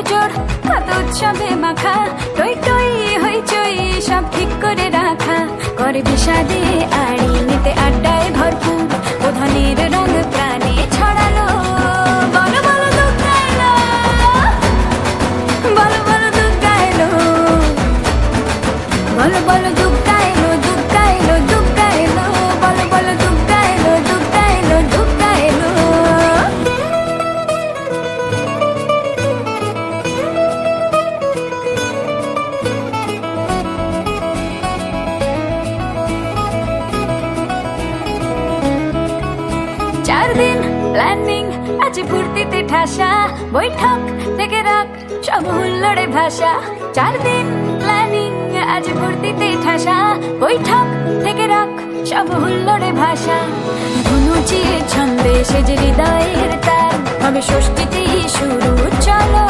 তোর জোর, কত উৎসবে মাখা, টই টই হই চই, সব ঠিক করে রাখা। করে বিষাদে আড়ি নিতে আড্ডায় ভরপুর প্রধানের রং প্রাণে ছড়ালো। বলো বলো দুগ্গা এলো বলো বলো দুগ্গা চার দিন প্ল্যানিং আছে ফুর্তিতে ঠাসা, বৈঠক থেকে রাখ সব হুল্লোড়ে ভাষা চার দিন প্ল্যানিং আজ ফুর্তিতে ঠাসা, বৈঠক থেকে রাখ সব হুল্লোড়ে ভাষা ধুনুচিয়ে ছন্দে সেজে হৃদয়ের তার হবে ষষ্ঠীতেই শুরু, চলো।